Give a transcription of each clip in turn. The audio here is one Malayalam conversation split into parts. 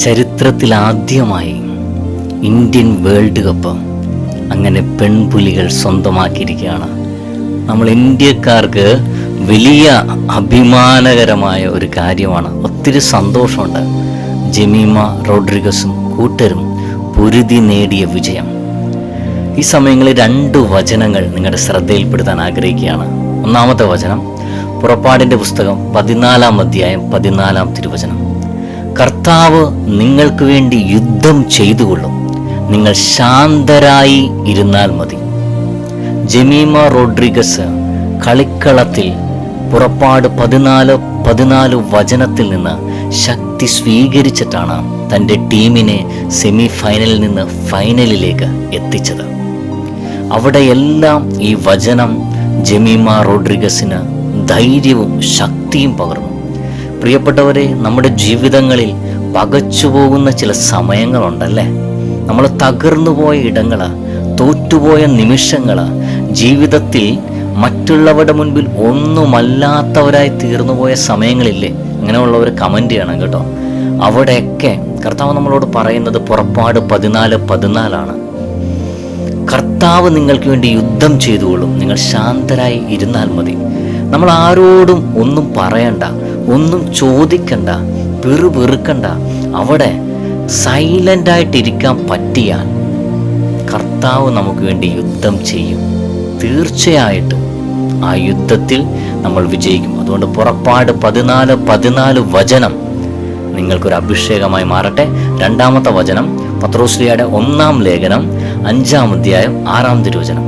ചരിത്രത്തിൽ ആദ്യമായി ഇന്ത്യൻ വേൾഡ് കപ്പ് അങ്ങനെ പെൺപുലികൾ സ്വന്തമാക്കിയിരിക്കുകയാണ്. നമ്മൾ ഇന്ത്യക്കാർക്ക് വലിയ അഭിമാനകരമായ ഒരു കാര്യമാണ്. ഒത്തിരി സന്തോഷമുണ്ട്. ജമീമ റോഡ്രിഗസും കൂട്ടരും പൊരുതി നേടിയ വിജയം. ഈ സമയങ്ങളിൽ രണ്ട് വചനങ്ങൾ നിങ്ങളുടെ ശ്രദ്ധയിൽപ്പെടുത്താൻ ആഗ്രഹിക്കുകയാണ്. ഒന്നാമത്തെ വചനം പുറപ്പാടിന്റെ പുസ്തകം പതിനാലാം അധ്യായം പതിനാലാം തിരുവചനം. കർത്താവ് നിങ്ങൾക്ക് വേണ്ടി യുദ്ധം ചെയ്തുകൊള്ളും. നിങ്ങൾ ശാന്തരായി ഇരുന്നാൽ മതി. ജമീമ റോഡ്രിഗസ് കളിക്കളത്തിൽ പുറപ്പാട് പതിനാല് പതിനാല് വചനത്തിൽ നിന്ന് ശക്തി സ്വീകരിച്ചിട്ടാണ് തന്റെ ടീമിനെ സെമി ഫൈനലിൽ നിന്ന് ഫൈനലിലേക്ക് എത്തിച്ചത്. അവിടെയെല്ലാം ഈ വചനം ജമീമ റോഡ്രിഗസിന് ധൈര്യവും ശക്തിയും പകർന്നു. പ്രിയപ്പെട്ടവരെ നമ്മുടെ ജീവിതങ്ങളിൽ പകച്ചു പകച്ചുപോകുന്ന ചില സമയങ്ങളുണ്ടല്ലേ? നമ്മൾ തകർന്നു പോയ ഇടങ്ങൾ തോറ്റുപോയ നിമിഷങ്ങൾ ജീവിതത്തിൽ മറ്റുള്ളവരുടെ മുൻപിൽ ഒന്നുമല്ലാത്തവരായി തീർന്നുപോയ സമയങ്ങളില്ലേ? അങ്ങനെയുള്ളവർ കമന്റ് ചെയ്യണം കേട്ടോ. അവിടെയൊക്കെ കർത്താവ് നമ്മളോട് പറയുന്നത് പുറപ്പാട് പതിനാല് പതിനാലാണ്. കർത്താവ് നിങ്ങൾക്ക് വേണ്ടി യുദ്ധം ചെയ്തുകൊള്ളും. നിങ്ങൾ ശാന്തരായി ഇരുന്നാൽ മതി. നമ്മൾ ആരോടും ഒന്നും പറയണ്ട. ഒന്നും ചോദിക്കണ്ട പെറുപെറുക്കണ്ട അവിടെ സൈലന്റായിട്ടിരിക്കാൻ പറ്റിയാൽ കർത്താവ് നമുക്ക് വേണ്ടി യുദ്ധം ചെയ്യും. തീർച്ചയായിട്ടും ആ യുദ്ധത്തിൽ നമ്മൾ വിജയിക്കും. അതുകൊണ്ട് പുറപ്പാട് പതിനാല് പതിനാല് വചനം നിങ്ങൾക്കൊരു അഭിഷേകമായി മാറട്ടെ. രണ്ടാമത്തെ വചനം പത്രോശ്രീയുടെ ഒന്നാം ലേഖനം അഞ്ചാം അധ്യായം ആറാം തിരുവചനം.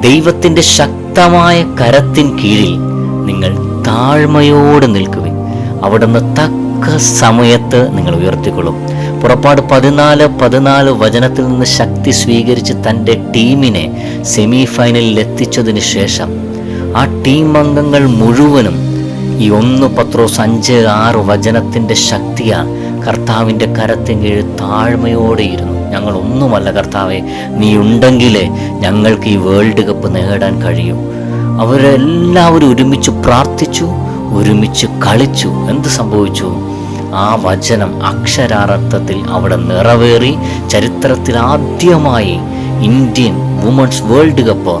ദൈവത്തിന്റെ ശക്തമായ കരത്തിൻ കീഴിൽ നിങ്ങൾ താഴ്മയോടെ നിൽക്കുവിൻ. അവിടുന്ന് തക്ക സമയത്ത് നിങ്ങൾ ഉയർത്തിക്കൊള്ളും. പുറപ്പാട് പതിനാല് പതിനാല് വചനത്തിൽ നിന്ന് ശക്തി സ്വീകരിച്ച് തന്റെ ടീമിനെ സെമി ഫൈനലിൽ എത്തിച്ചതിന് ശേഷം ആ ടീം അംഗങ്ങൾ മുഴുവനും ഈ ഒന്ന് പത്രോസ് അഞ്ച് ആറ് വചനത്തിന്റെ ശക്തിയാൽ കർത്താവിന്റെ കരത്തിൻ കീഴിൽ താഴ്മയോടെ ഇരുന്നു. ഞങ്ങൾ ഒന്നുമല്ല കർത്താവെ നീ ഉണ്ടെങ്കിലേ ഞങ്ങൾക്ക് ഈ വേൾഡ് കപ്പ് നേടാൻ കഴിയൂ. അവരെല്ലാവരും ഒരുമിച്ച് പ്രാർത്ഥിച്ചു ഒരുമിച്ച് കളിച്ചു. എന്ത് സംഭവിച്ചു? ആ വചനം അക്ഷരാർത്ഥത്തിൽ അവിടെ നിറവേറി ചരിത്രത്തിൽ ആദ്യമായി ഇന്ത്യൻ വുമൺസ് വേൾഡ് കപ്പ്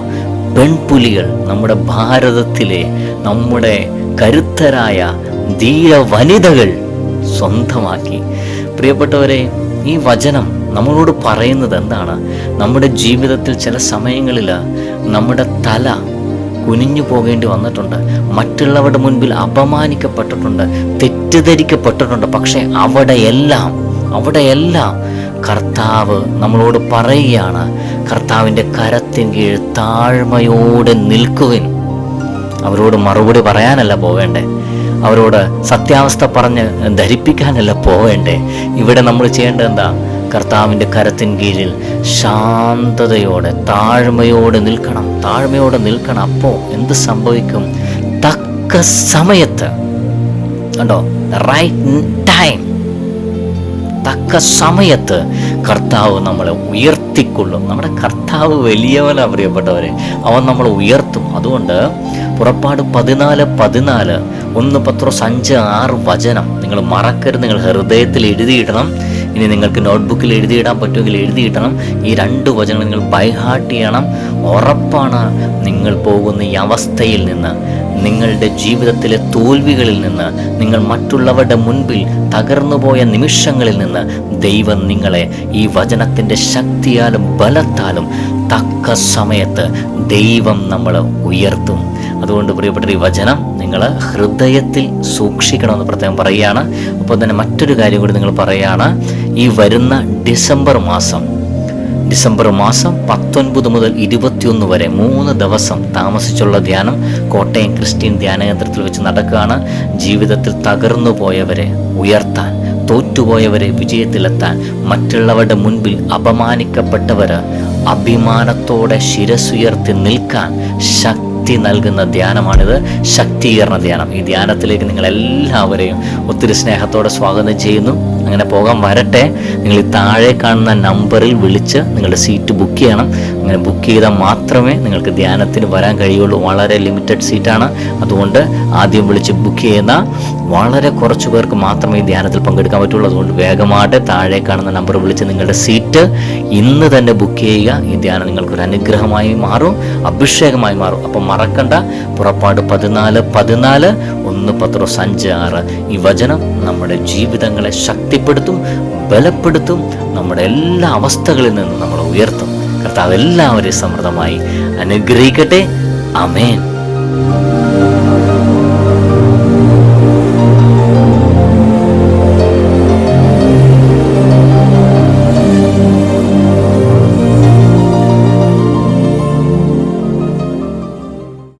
പെൺപുലികൾ നമ്മുടെ ഭാരതത്തിലെ നമ്മുടെ കരുത്തരായ ധീര വനിതകൾ സ്വന്തമാക്കി. പ്രിയപ്പെട്ടവരെ ഈ വചനം നമ്മളോട് പറയുന്നത് എന്താണ്? നമ്മുടെ ജീവിതത്തിൽ ചില സമയങ്ങളിൽ നമ്മുടെ തല കുനിഞ്ഞു പോകേണ്ടി വന്നിട്ടുണ്ട്. മറ്റുള്ളവരുടെ മുൻപിൽ അപമാനിക്കപ്പെട്ടിട്ടുണ്ട് തെറ്റിദ്ധരിക്കപ്പെട്ടിട്ടുണ്ട്. പക്ഷേ അവിടെയെല്ലാം അവിടെയെല്ലാം കർത്താവ് നമ്മളോട് പറയുകയാണ് കർത്താവിന്റെ കരത്തിൻ കീഴ് താഴ്മയോടെ നിൽക്കുവിൻ. അവരോട് മറുപടി പറയാനല്ല പോവേണ്ടേ. അവരോട് സത്യാവസ്ഥ പറഞ്ഞ് ധരിപ്പിക്കാനല്ല പോവേണ്ടേ. ഇവിടെ നമ്മൾ ചെയ്യേണ്ടത് എന്താ? കർത്താവിന്റെ കരത്തിൻ കീഴിൽ ശാന്തതയോടെ താഴ്മയോടെ നിൽക്കണം. താഴ്മയോടെ നിൽക്കണം. അപ്പോൾ എന്ത് സംഭവിക്കും? തക്ക സമയത്ത് കണ്ടോ? റൈറ്റ് ടൈം തക്ക സമയത്ത് കർത്താവ് നമ്മളെ ഉയർത്തിക്കൊള്ളും. നമ്മുടെ കർത്താവ് വലിയവനാ പ്രിയപ്പെട്ടവരെ. അവൻ നമ്മളെ ഉയർത്തും. അതുകൊണ്ട് പുറപ്പാട് പതിനാല് പതിനാല് ഒന്ന് പത്രോ അഞ്ച് ആറ് വചനം. നിങ്ങൾ മറക്കരുത്. നിങ്ങൾ ഹൃദയത്തിൽ എഴുതിയിടണം. ഇനി നിങ്ങൾക്ക് നോട്ട്ബുക്കിൽ എഴുതിയിടാൻ പറ്റുമെങ്കിൽ എഴുതിയിടണം ഈ രണ്ട് വചനങ്ങൾ നിങ്ങൾ ബൈഹാർട്ട് ചെയ്യണം. ഉറപ്പാണ് നിങ്ങൾ പോകുന്ന ഈ അവസ്ഥയിൽ നിന്ന് നിങ്ങളുടെ ജീവിതത്തിലെ തോൽവികളിൽ നിന്ന് നിങ്ങൾ മറ്റുള്ളവരുടെ മുൻപിൽ തകർന്നുപോയ നിമിഷങ്ങളിൽ നിന്ന് ദൈവം നിങ്ങളെ ഈ വചനത്തിന്റെ ശക്തിയാലും ബലത്താലും തക്ക സമയത്ത് ദൈവം നമ്മൾ ഉയർത്തും. അതുകൊണ്ട് പ്രിയപ്പെട്ട ഈ വചനം നിങ്ങൾ ഹൃദയത്തിൽ സൂക്ഷിക്കണമെന്ന് പ്രത്യേകം പറയുകയാണ്. അപ്പോൾ തന്നെ മറ്റൊരു കാര്യം കൂടി നിങ്ങൾ പറയുകയാണ്. ഈ വരുന്ന ഡിസംബർ മാസം. ഡിസംബർ മാസം പത്തൊൻപത് മുതൽ ഇരുപത്തിയൊന്ന് വരെ മൂന്ന് ദിവസം താമസിച്ചുള്ള ധ്യാനം കോട്ടയം ക്രിസ്ത്യൻ ധ്യാന കേന്ദ്രത്തിൽ വെച്ച് നടക്കുകയാണ്. ജീവിതത്തിൽ തകർന്നു പോയവരെ ഉയർത്താൻ തോറ്റുപോയവരെ വിജയത്തിലെത്താൻ മറ്റുള്ളവരുടെ മുൻപിൽ അപമാനിക്കപ്പെട്ടവർ അഭിമാനത്തോടെ ശിരസുയർത്തി നിൽക്കാൻ ശക്തി നൽകുന്ന ധ്യാനമാണിത്. ശക്തീകരണ ധ്യാനം. ഈ ധ്യാനത്തിലേക്ക് നിങ്ങൾ എല്ലാവരെയും ഒത്തിരി സ്നേഹത്തോടെ സ്വാഗതം ചെയ്യുന്നു. അങ്ങനെ പോകാൻ വരട്ടെ. നിങ്ങൾ താഴെ കാണുന്ന നമ്പറിൽ വിളിച്ച് നിങ്ങളുടെ സീറ്റ് ബുക്ക് ചെയ്യണം. അങ്ങനെ ബുക്ക് ചെയ്താൽ മാത്രമേ നിങ്ങൾക്ക് ധ്യാനത്തിന് വരാൻ കഴിയുള്ളൂ. വളരെ ലിമിറ്റഡ് സീറ്റാണ് അതുകൊണ്ട് ആദ്യം വിളിച്ച് ബുക്ക് ചെയ്യുന്ന വളരെ കുറച്ച് പേർക്ക് മാത്രമേ ഈ ധ്യാനത്തിൽ പങ്കെടുക്കാൻ പറ്റുള്ളൂ. അതുകൊണ്ട് വേഗമായിട്ട് താഴെ കാണുന്ന നമ്പർ വിളിച്ച് നിങ്ങളുടെ സീറ്റ് ഇന്ന് തന്നെ ബുക്ക് ചെയ്യുക. ഈ ധ്യാനം നിങ്ങൾക്കൊരു അനുഗ്രഹമായി മാറും അഭിഷേകമായി മാറും. അപ്പം മറക്കണ്ട. പുറപ്പാട് പതിനാല് പതിനാല് ഒന്ന് പത്രോസ് അഞ്ച് ആറ്. ഈ വചനം നമ്മുടെ ജീവിതങ്ങളെ ശക്തിപ്പെടുത്തും ബലപ്പെടുത്തും നമ്മുടെ എല്ലാ അവസ്ഥകളിൽ നിന്നും നമ്മളെ ഉയർത്തും. കർത്താവ് എല്ലാവരെയും സമൃദ്ധമായി അനുഗ്രഹിക്കട്ടെ. അമേൻ